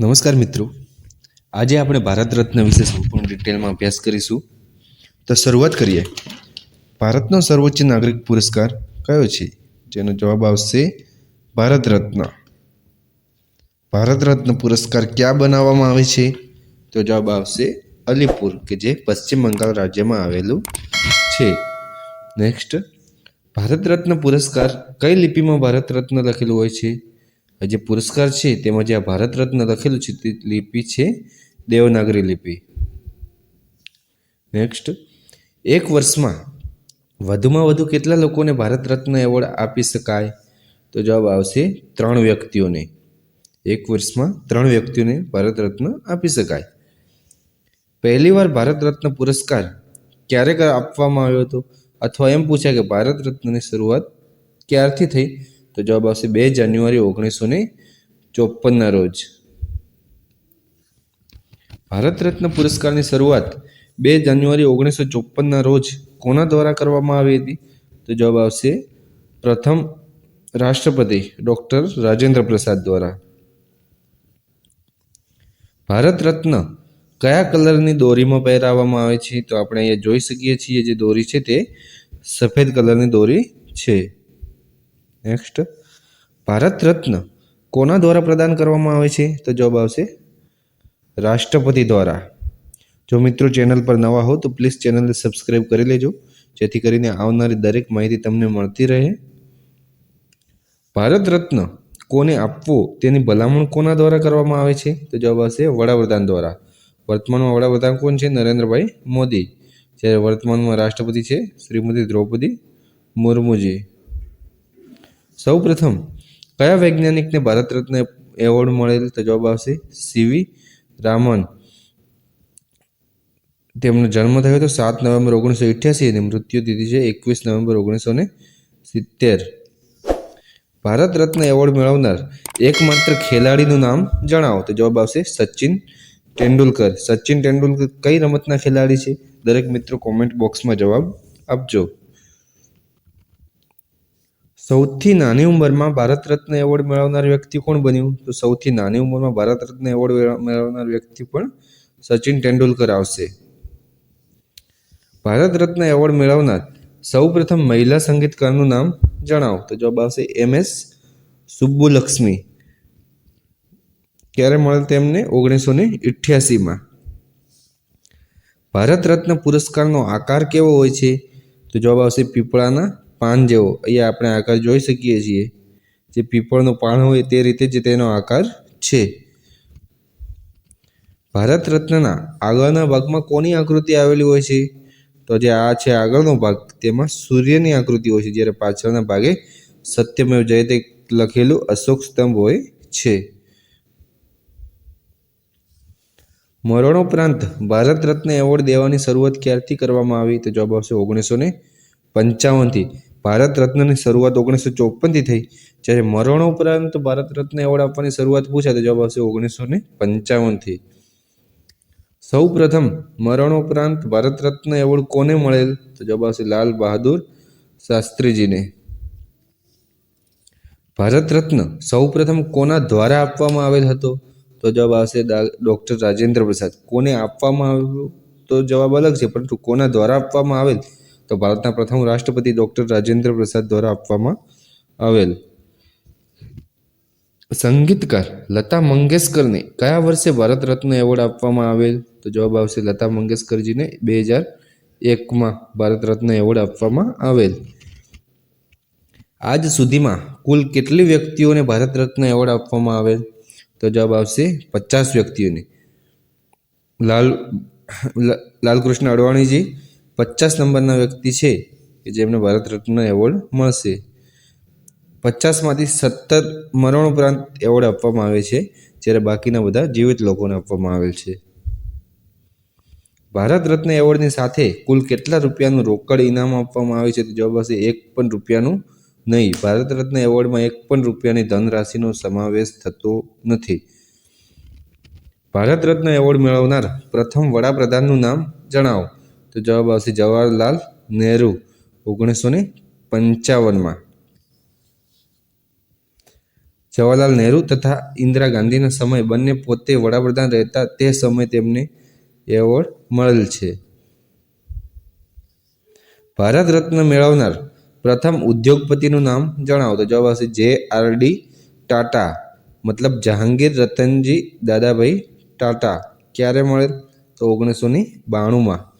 નમસ્કાર મિત્રો. આજે આપણે ભારત રત્ન વિશે સંપૂર્ણ ડિટેલમાં અભ્યાસ કરીશું. તો શરૂઆત કરીએ. ભારતનો સર્વોચ્ચ નાગરિક પુરસ્કાર કયો છે? જેનો જવાબ આવશે, ભારત રત્ન. ભારત રત્ન પુરસ્કાર ક્યાં બનાવવામાં આવે છે? તો જવાબ આવશે, અલીપુર, કે જે પશ્ચિમ બંગાળ રાજ્યમાં આવેલું છે. નેક્સ્ટ ભારત રત્ન પુરસ્કાર કઈ લિપિમાં ભારત રત્ન લખેલું હોય છે? જે પુરસ્કાર છે, તેમાં જે આ ભારત રત્ન લખેલું છે, તે લિપિ છે, દેવનાગરી લિપિ. નેક્સ્ટ એક વર્ષમાં વધુમાં વધુ કેટલા લોકોને ભારત રત્ન એવોર્ડ આપી શકાય? તો જવાબ આવશે ત્રણ વ્યક્તિઓને. એક વર્ષમાં ત્રણ વ્યક્તિઓને ભારત રત્ન આપી શકાય. પહેલીવાર ભારત રત્ન પુરસ્કાર ક્યારે આપવામાં આવ્યો હતો? અથવા એમ પૂછાય કે ભારત રત્નની શરૂઆત ક્યારથી થઈ? તો જવાબ આવશે બે જાન્યુઆરી ઓગણીસો ને ચોપનના રોજ. ભારત રત્ન પુરસ્કારની શરૂઆત બે જાન્યુઆરી ઓગણીસો ચોપનના રોજ કોના દ્વારા કરવામાં આવી હતી? તો જવાબ આવશે પ્રથમ રાષ્ટ્રપતિ ડૉક્ટર રાજેન્દ્ર પ્રસાદ દ્વારા. ભારત રત્ન કયા કલરની દોરીમાં પહેરાવવામાં આવે છે? તો આપણે અહીંયા જોઈ શકીએ છીએ જે દોરી છે તે સફેદ કલરની દોરી છે. નેક્સ્ટ ભારત રત્ન કોના દ્વારા પ્રદાન કરવામાં આવે છે? તો જવાબ આવશે રાષ્ટ્રપતિ દ્વારા. જો મિત્રો ચેનલ પર નવા હો, તો પ્લીઝ ચેનલને સબસ્ક્રાઈબ કરી લેજો, જેથી કરીને આવનારી દરેક માહિતી તમને મળતી રહે. ભારત રત્ન કોને આપવો, તેની ભલામણ કોના દ્વારા કરવામાં આવે છે? તો જવાબ આવશે વડાપ્રધાન દ્વારા. વર્તમાનમાં વડાપ્રધાન કોણ છે? નરેન્દ્રભાઈ મોદી. જ્યારે વર્તમાનમાં રાષ્ટ્રપતિ છે, શ્રીમતી દ્રૌપદી મુર્મુજી. સૌ પ્રથમ કયા વૈજ્ઞાનિકને ભારત રત્ન એવોર્ડ મળેલ તો જવાબ આવશે સીવી રામન. તેમનો જન્મ થયો હતો સાત નવેમ્બર ઓગણીસો અઠ્યાસી અને મૃત્યુ તિથિ છે એકવીસ નવેમ્બર ઓગણીસો ને સિત્તેર. ભારત રત્ન એવોર્ડ મેળવનાર એકમાત્ર ખેલાડીનું નામ જણાવો. તો જવાબ આવશે સચિન તેંડુલકર. સચિન તેંડુલકર કઈ રમતના ખેલાડી છે? દરેક મિત્રો કોમેન્ટ બોક્સમાં જવાબ આપજો. સૌથી નાની ઉંમરમાં ભારત રત્ન એવોર્ડ મેળવનાર વ્યક્તિ કોણ બન્યું? તો સૌથી નાની ઉંમરમાં ભારત રત્ન એવોર્ડ મેળવનાર વ્યક્તિ પણ સચિન તેંડુલકર આવશે. ભારત રત્ન એવોર્ડ મેળવનાર સૌ પ્રથમ મહિલા સંગીતકારનું નામ જણાવો. તો જવાબ આવશે એમ એસ સુબ્બુલક્ષ્મી. ક્યારે મળે તેમને ઓગણીસો ને ઇઠ્યાસીમાં ભારત રત્ન પુરસ્કારનો આકાર કેવો હોય છે? તો જવાબ આવશે પીપળાના પાન જેવો અહીંયા આપણે આકાર જોઈ શકીએ છીએ. જે પીપળનું પાન હોય તે રીતે જ તેનો આકાર છે. ભારત રત્નના આગળના ભાગમાં કોની આકૃતિ આવેલી હોય છે? તો જે આ છે આગળનો ભાગ, તેમાં સૂર્યની આકૃતિ હોય છે, જ્યારે પાછળના ભાગે સત્યમેવ જયતે લખેલું અશોક સ્તંભ હોય છે. મરણોપરાંત ભારત રત્ન એવોર્ડ દેવાની શરૂઆત ક્યારથી કરવામાં આવી? તો જવાબ આવશે ઓગણીસો ને પંચાવનથી. ભારત રત્નની શરૂઆત ઓગણીસો ચોપનથી થઈ. જ્યારે મરણોપરાંત ભારત રત્ન એવોર્ડ આપવાની શરૂઆત પૂછાય તો જવાબ આવશે ઓગણીસો ને પંચાવનથી. સૌ પ્રથમ મરણોપરાંત ભારત રત્ન એવોર્ડ કોને મળેલ? તો જવાબ આવશે લાલ બહાદુર શાસ્ત્રીજીને. ભારત રત્ન સૌ પ્રથમ કોના દ્વારા આપવામાં આવેલ હતો? તો જવાબ આવશે ડૉક્ટર રાજેન્દ્ર પ્રસાદ. કોને આપવામાં આવ્યો? તો જવાબ અલગ છે, પરંતુ કોના દ્વારા આપવામાં આવેલ? તો ભારતના પ્રથમ રાષ્ટ્રપતિ ડૉક્ટર રાજેન્દ્ર પ્રસાદ દ્વારા આપવામાં આવેલ. સંગીતકાર લતા મંગેશકરને કયા વર્ષે ભારત રત્ન એવોર્ડ આપવામાં આવેલ? તો જવાબ આવશે લતા મંગેશકરજીને બે હજાર એકમાં ભારત રત્ન એવોર્ડ આપવામાં આવેલ. આજ સુધીમાં કુલ કેટલી વ્યક્તિઓને ભારત રત્ન એવોર્ડ આપવામાં આવેલ? તો જવાબ આવશે પચાસ વ્યક્તિઓને. લાલ, લાલકૃષ્ણ અડવાણીજી પચાસ નંબરના વ્યક્તિ છે કે જેમને ભારત રત્ન એવોર્ડ મળશે. પચાસમાંથી સત્તર મરણ ઉપરાંત એવોર્ડ આપવામાં આવે છે, જ્યારે બાકીના બધા જીવિત લોકોને આપવામાં આવેલ છે. ભારત રત્ન એવોર્ડની સાથે કુલ કેટલા રૂપિયાનું રોકડ ઇનામ આપવામાં આવે છે તો જવાબ આવશે એક પણ રૂપિયાનું નહીં. ભારત રત્ન એવોર્ડમાં એક પણ રૂપિયાની ધનરાશિનો સમાવેશ થતો નથી. ભારત રત્ન એવોર્ડ મેળવનાર પ્રથમ વડાપ્રધાનનું નામ જણાવો. તો જવાબ આવશે જવાહરલાલ નહેરુ, ઓગણીસો ને પંચાવનમાં. જવાહરલાલ નહેરુ તથા ઇન્દિરા ગાંધીના સમય બંને પોતે વડાપ્રધાન રહેતા તે સમયે તેમને એવોર્ડ મળેલ છે. ભારત રત્ન મેળવનાર પ્રથમ ઉદ્યોગપતિનું નામ જણાવો. તો જવાબ આવશે જે આર ડી ટાટા. મતલબ જહાંગીર રતનજી દાદાભાઈ ટાટા. ક્યારે મળેલ? તો ઓગણીસો ને બાણુંમાં.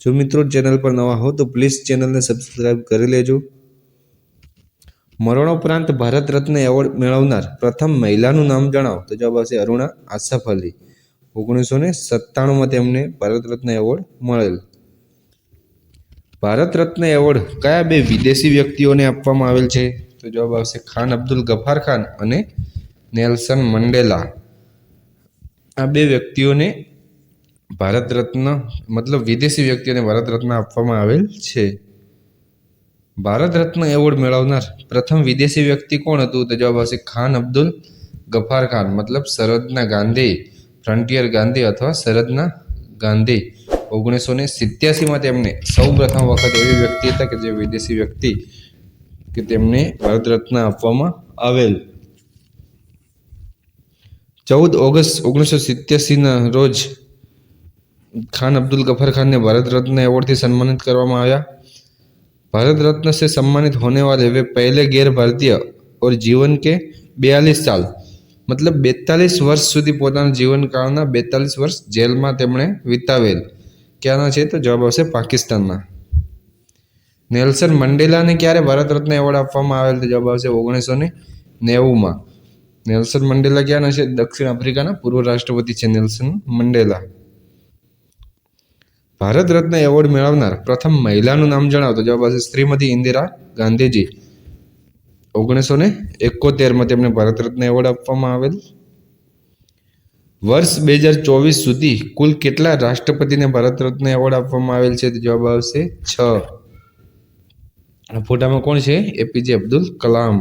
જો મિત્રો ચેનલ પર નવા હો તો પ્લીઝ ચેનલને સબસ્ક્રાઈબ કરી લેજો. મરણોપરાંત ભારત રત્ન એવોર્ડ મેળવનાર પ્રથમ મહિલાનું નામ જણાવો. તો જવાબ આવશે અરુણા આસફ અલી. ઓગણીસો ને સત્તાણુંમાં તેમને ભારત રત્ન એવોર્ડ મળેલ. ભારત રત્ન એવોર્ડ કયા બે વિદેશી વ્યક્તિઓને આપવામાં આવેલ છે? તો જવાબ આવશે ખાન અબ્દુલ ગફાર ખાન અને નેલ્સન મંડેલા. આ બે વ્યક્તિઓને ભારત રત્ન, મતલબ વિદેશી વ્યક્તિને ભારત રત્ન આપવામાં આવેલ છે. ભારત રત્ન એવોર્ડ મેળવનાર પ્રથમ વિદેશી વ્યક્તિ કોણ હતું? તો જવાબ આવશે ખાન અબ્દુલ ગફાર ખાન, મતલબ સરહદના ગાંધી, ફ્રન્ટિયર ગાંધી અથવા સરહદના ગાંધી. ઓગણીસો ને સિત્યાસીમાં તેમને સૌ પ્રથમ વખત એવી વ્યક્તિ હતા કે જે વિદેશી વ્યક્તિ કે તેમને ભારત રત્ન આપવામાં આવેલ. ચૌદ ઓગસ્ટ ઓગણીસો સિત્યાસીના રોજ खान अब्दुल गफर खान ने भारत रत्न अवार्ड से सम्मानित કરવામાં આવ્યા भारत रत्न से सम्मानित होने वाले वे पहले गैर भारतीय और जीवन के बयालीस साल મતલબ બેતાલીસ વર્ષ સુધી પોતાના જીવનકાળના બેતાલીસ વર્ષ જેલમાં તેમણે વિતાવેલ ક્યાંના છે તો જવાબ આવશે પાકિસ્તાનના નેલ્સન મંડેલાને ક્યારે ભારત રત્ન એવોર્ડ આપવામાં આવેલ તો જવાબ આવશે ઓગણીસો ને નેવુંમાં નેલ્સન મંડેલા ક્યાંના છે દક્ષિણ આફ્રિકાના પૂર્વ રાષ્ટ્રપતિ છે Nelson Mandela Bharat Ratna award મેળવનાર પ્રથમ મહિલાનું નામ જણાવો તો જવાબ આવશે શ્રીમતી ઇન્દિરા ગાંધીજી. ઓગણીસો ને એકોતેરમાં તેમને ભારત રત્ન એવોર્ડ આપવામાં આવેલ. વર્ષ બે હજાર ચોવીસ સુધી કુલ કેટલા રાષ્ટ્રપતિને ભારત રત્ન એવોર્ડ આપવામાં આવેલ છે? તો જવાબ આવશે છ. ફોટામાં કોણ છે? એપીજે અબ્દુલ કલામ.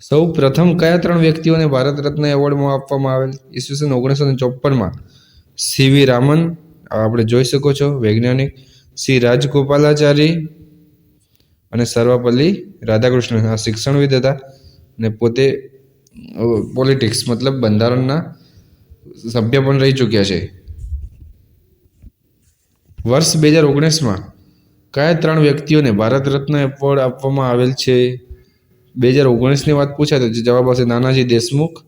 સૌ પ્રથમ કયા ત્રણ વ્યક્તિઓને ભારત રત્ન એવોર્ડમાં આપવામાં આવેલ? ઈસવીસન ઓગણીસો ને ચોપનમાં સીવી રામન આપણે જોઈ શકો છો, વૈજ્ઞાનિક. શ્રી રાજગોપાલાચારી અને સર્વપલ્લી રાધાકૃષ્ણન આ શિક્ષણવિદ હતા અને પોતે પોલિટિક્સ મતલબ બંધારણના સભ્ય પણ રહી ચૂક્યા છે. વર્ષ બે હજાર ઓગણીસમાં કયા ત્રણ વ્યક્તિઓને ભારત રત્ન એવોર્ડ આપવામાં આવેલ છે? બે હજાર ઓગણીસની વાત પૂછાય તો જવાબ આવશે નાનાજી દેશમુખ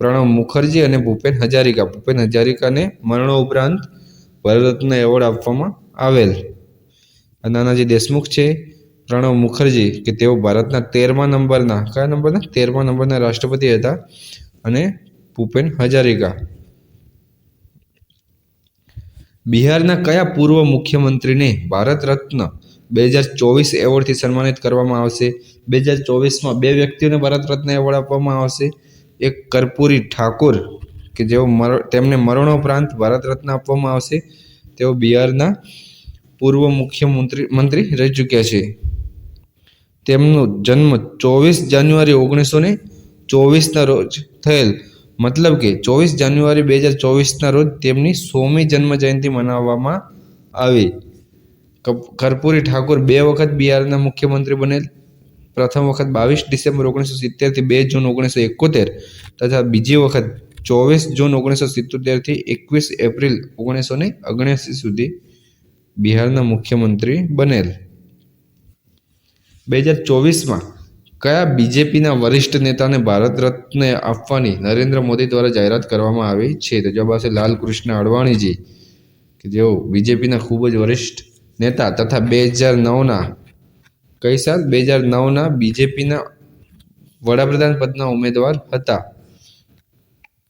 પ્રણવ મુખર્જી અને ભૂપેન હજારિકા. ભૂપેન હજારિકાને મરણો ઉપરાંત ભારત રત્ન એવોર્ડ આપવામાં આવેલ. નાનાજી દેશમુખ છે. પ્રણવ મુખર્જી કે તેઓ ભારતના તેરમા નંબરના, કયા નંબરના? તેરમા નંબરના રાષ્ટ્રપતિ હતા અને ભૂપેન હજારિકા. બિહારના કયા પૂર્વ મુખ્યમંત્રીને ભારત રત્ન બે હજાર ચોવીસ એવોર્ડથી સન્માનિત કરવામાં આવશે? બે હજાર ચોવીસમાં બે વ્યક્તિઓને ભારત રત્ન એવોર્ડ આપવામાં આવશે. એક કર્પૂરી ઠાકુર કે જેઓ તેમને મરણોપરાંત ભારત રત્ન આપવામાં આવશે, તેઓ બિહારના પૂર્વ મુખ્યમંત્રી, મંત્રી રહી ચૂક્યા છે. તેમનો જન્મ ચોવીસ જાન્યુઆરી ઓગણીસો ને ચોવીસના રોજ થયેલ. મતલબ કે ચોવીસ જાન્યુઆરી બે હજાર ચોવીસના રોજ તેમની સોમી જન્મ જયંતિ મનાવવામાં આવી. કર્પૂરી ઠાકુર બે વખત બિહારના મુખ્યમંત્રી બનેલ. પ્રથમ વખત બાવીસ ડિસેમ્બર ઓગણીસો સિત્તેરથી બે જૂન ઓગણીસો એકોતેર તથા બીજી વખત ચોવીસ જૂન ઓગણીસો સિત્તોતેરથી એકવીસ એપ્રિલ ઓગણીસો ને ઓગણ્યાસી સુધી બિહારના મુખ્યમંત્રી બનેલ. બે હજાર ચોવીસમાં કયા બીજેપીના વરિષ્ઠ નેતાને ભારત રત્ન આપવાની નરેન્દ્ર મોદી દ્વારા જાહેરાત કરવામાં આવી છે? તો જવાબ આવશે લાલકૃષ્ણ અડવાણીજી કે જેઓ બીજેપીના ખૂબ જ વરિષ્ઠ નેતા તથા બે હજાર નવના કઈ સાલ? બે હજાર નવના બીજેપીના વડાપ્રધાન પદના ઉમેદવાર હતા.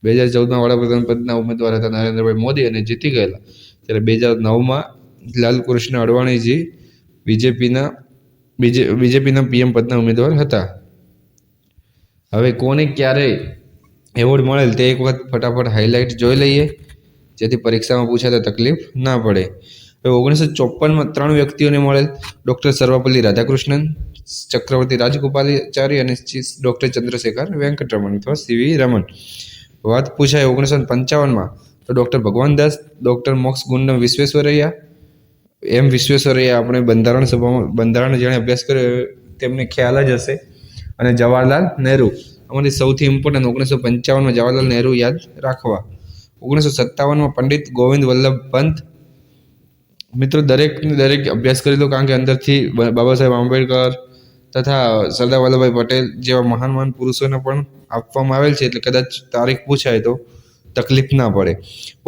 બે હજાર ચૌદમાં વડાપ્રધાન પદના ઉમેદવાર હતા નરેન્દ્રભાઈ મોદી અને જીતી ગયેલા. ત્યારે બે હજાર નવમાં લાલકૃષ્ણ અડવાણીજી બીજેપીના બીજે, બીજેપીના પીએમ પદના ઉમેદવાર હતા. હવે કોને ક્યારે એવોર્ડ મળેલ તે એક વખત ફટાફટ હાઇલાઇટ જોઈ લઈએ. જેથી પરીક્ષામાં પૂછાતા તકલીફ ના પડે. ઓગણીસો ચોપનમાં ત્રણ વ્યક્તિઓને મળેલ ડૉક્ટર સર્વપલ્લી રાધાકૃષ્ણન, ચક્રવર્તી રાજગોપાલાચારી અને ડૉક્ટર ચંદ્રશેખર વેંકટરમણ અથવા સીવી રમન વાત પૂછાય ઓગણીસો પંચાવનમાં તો ડૉક્ટર ભગવાનદાસ ડૉક્ટર મોક્ષ ગુંડમ વિશ્વેશ્વરૈયા, એમ વિશ્વેશ્વરૈયા આપણે બંધારણ સભામાં બંધારણ જેણે અભ્યાસ કર્યો તેમને ખ્યાલ જ હશે. અને જવાહરલાલ નહેરુ અમારી સૌથી ઇમ્પોર્ટન્ટ ઓગણીસો પંચાવનમાં જવાહરલાલ નહેરુ યાદ રાખવા. ઓગણીસો સત્તાવનમાં પંડિત ગોવિંદ વલ્લભ પંત મિત્રો, દરેક દરેક અભ્યાસ કરી લો, કારણ કે અંદરથી બાબા સાહેબ આંબેડકર તથા સરદાર વલ્લભભાઈ પટેલ જેવા મહાન મહાન પુરુષોને પણ આપવામાં આવેલ છે, એટલે કદાચ તારીખ પૂછાય તો તકલીફ ના પડે.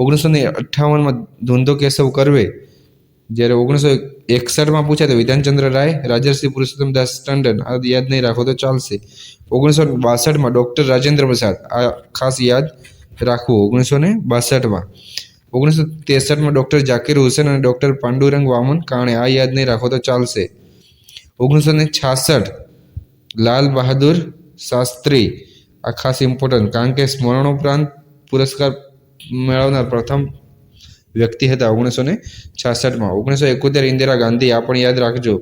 ઓગણીસો ને અઠ્ઠાવનમાં ધુંધો કેશવ કરવે. જ્યારે ઓગણીસો એકસઠમાં પૂછાય તો વિધાનચંદ્ર રાય, રાજર્ષિ પુરુષોત્તમ દાસ ટંડન, આ યાદ નહીં રાખો તો ચાલશે. ઓગણીસો બાસઠમાં ડૉક્ટર રાજેન્દ્ર પ્રસાદ, આ ખાસ યાદ રાખવું ઓગણીસો ને બાસઠમાં. ઓગણીસો ત્રેસઠમાં ડૉક્ટર જાકીર હુસેન અને ડૉક્ટર પાંડુરંગ વામન કાણે આ યાદ નહીં રાખો તો ચાલશે. ઓગણીસો ને છાસઠ, લાલ બહાદુર શાસ્ત્રી, આ ખાસ ઇમ્પોર્ટન્ટ કારણ કે સ્મરણોપરાંત પુરસ્કાર મેળવનાર પ્રથમ વ્યક્તિ હતા ઓગણીસો ને છાસઠમાં. ઓગણીસો એકોતેર ઇન્દિરા ગાંધી, આ પણ યાદ રાખજો.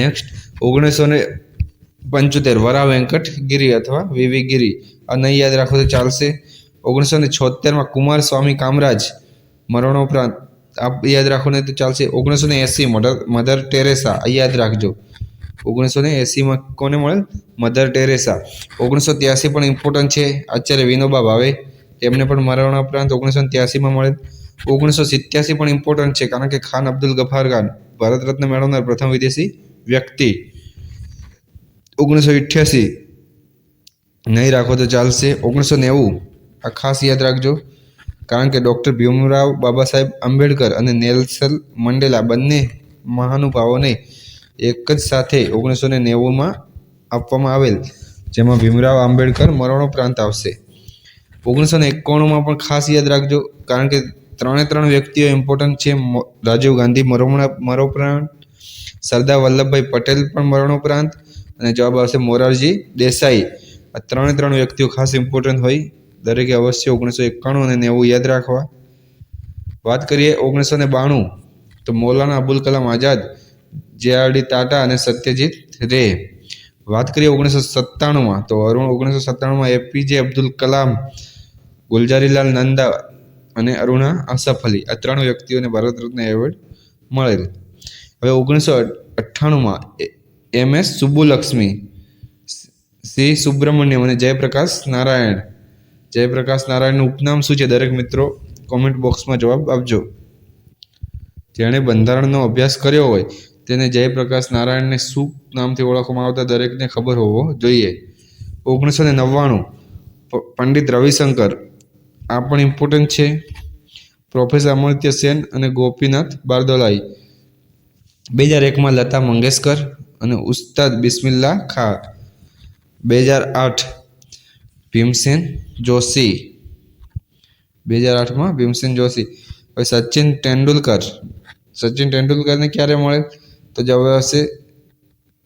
નેક્સ્ટ ઓગણીસો ને પંચોતેર વરા વેંકટ ગિરી અથવા વીવી ગિરી. આ નહીં યાદ રાખો તો ચાલશે. ઓગણીસો ને છોતેરમાં કુમાર સ્વામી કામરાજ મરણોપરાંત આ યાદ રાખો ને તો ચાલશે ઓગણીસો ને એંસી મધર મધર ટેરેસા, આ યાદ રાખજો. ઓગણીસો ને એંસીમાં કોને મળે મધર ટેરેસા. ઓગણીસો ત્યાસી પણ ઇમ્પોર્ટન્ટ છે. આચાર્ય વિનોબા ભાવે. તેમને પણ મરણોપરાંત ઓગણીસો ત્યાસીમાં મળેલ. ઓગણીસો સિત્યાસી પણ ઇમ્પોર્ટન્ટ છે, કારણ કે ખાન અબ્દુલ ગફાર ખાન, ભારત રત્ન મેળવનાર પ્રથમ વિદેશી વ્યક્તિ. ઓગણીસો અઠ્યાસી નહીં રાખો તો ચાલશે. ઓગણીસો નેવું આ ખાસ યાદ રાખજો. કારણ કે ડૉક્ટર ભીમરાવ બાબા સાહેબ આંબેડકર અને નેલ્સન મંડેલા બંને મહાનુભાવોને એક જ સાથે ઓગણીસો ને નેવુંમાં આપવામાં આવેલ, જેમાં ભીમરાવ આંબેડકર મરણોપરાંત આવશે. ઓગણીસો ને એકાણુંમાં પણ ખાસ યાદ રાખજો, કારણ કે ત્રણે ત્રણ વ્યક્તિઓ ઇમ્પોર્ટન્ટ છે. રાજીવ ગાંધી મરમણા મરોપરાંત સરદાર વલ્લભભાઈ પટેલ પણ મરણોપરાંત અને જવાબ આવશે મોરારજી દેસાઈ. આ ત્રણે ત્રણ વ્યક્તિઓ ખાસ ઇમ્પોર્ટન્ટ હોય. દરેકે અવશ્ય ઓગણીસો એકાણું અને નેવું યાદ રાખવા. વાત કરીએ ઓગણીસો ને બાણું, તો મૌલાના અબુલ કલામ આઝાદ જે આર ડી ટાટા અને સત્યજીત રે. વાત કરીએ ઓગણીસો સત્તાણુંમાં, તો અરુણ ઓગણીસો સત્તાણુંમાં એપીજે અબ્દુલ કલામ, ગુલજારીલાલ નંદા અને અરુણા આસફ અલી, આ ત્રણ વ્યક્તિઓને ભારત રત્ન એવોર્ડ મળેલ. હવે ઓગણીસો અઠ્ઠાણુંમાં M S Subbulakshmi C. Subramaniam અને જયપ્રકાશ નારાયણ જયપ્રકાશ નારાયણનું ઉપનામ શું છે? દરેક મિત્રો કોમેન્ટ બોક્સમાં જવાબ આપજો. જેણે બંધારણનો અભ્યાસ કર્યો હોય, તેને જયપ્રકાશ નારાયણને શું નામથી ઓળખવામાં આવતા દરેકને ખબર હોવો જોઈએ. ઓગણીસો ને નવ્વાણું પંડિત રવિશંકર, આ પણ ઇમ્પોર્ટન્ટ છે. પ્રોફેસર અમર્ત્ય સેન અને ગોપીનાથ બારદોલાઈ બે હજાર એકમાં લતા મંગેશકર અને ઉસ્તાદ બિસ્મિલ્લા ખા બે હજાર આઠ ભીમસેન જોશી. બે હજાર આઠમાં ભીમસેન જોશી. હવે સચિન તેંડુલકર. સચિન તેંડુલકરને ક્યારે મળે? તો જવાબ આવશે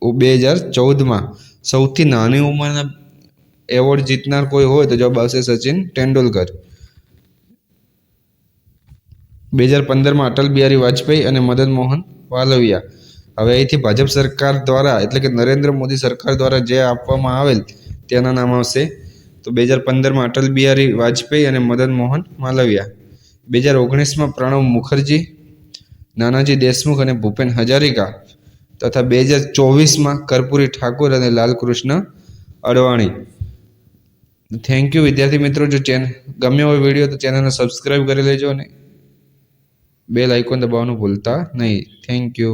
બે હજાર ચૌદમાં સૌથી નાની ઉંમરના એવોર્ડ જીતનાર કોઈ હોય તો જવાબ આવશે સચિન તેંડુલકર. બે હજાર પંદરમાં અટલ બિહારી વાજપેયી અને મદન મોહન વાલવિયા. હવે અહીંથી ભાજપ સરકાર દ્વારા, એટલે કે નરેન્દ્ર મોદી સરકાર દ્વારા જે આપવામાં આવેલ, તેના નામ આવશે તો બે હજાર પંદરમાં અટલ બિહારી વાજપેયી અને મદન મોહન માલવિયા. બે હજાર ઓગણીસમાં પ્રણવ મુખર્જી, નાનાજી દેશમુખ અને ભૂપેન હજારિકા તથા બે હજાર ચોવીસમાં કર્પૂરી ઠાકુર અને લાલકૃષ્ણ અડવાણી. થેન્ક યુ વિદ્યાર્થી મિત્રો, જો ચેન, ગમ્યો હોય વીડિયો તો ચેનલને સબસ્ક્રાઈબ કરી લેજો અને બેલ આઇકોન દબાવવાનું ભૂલતા નહીં. Thank you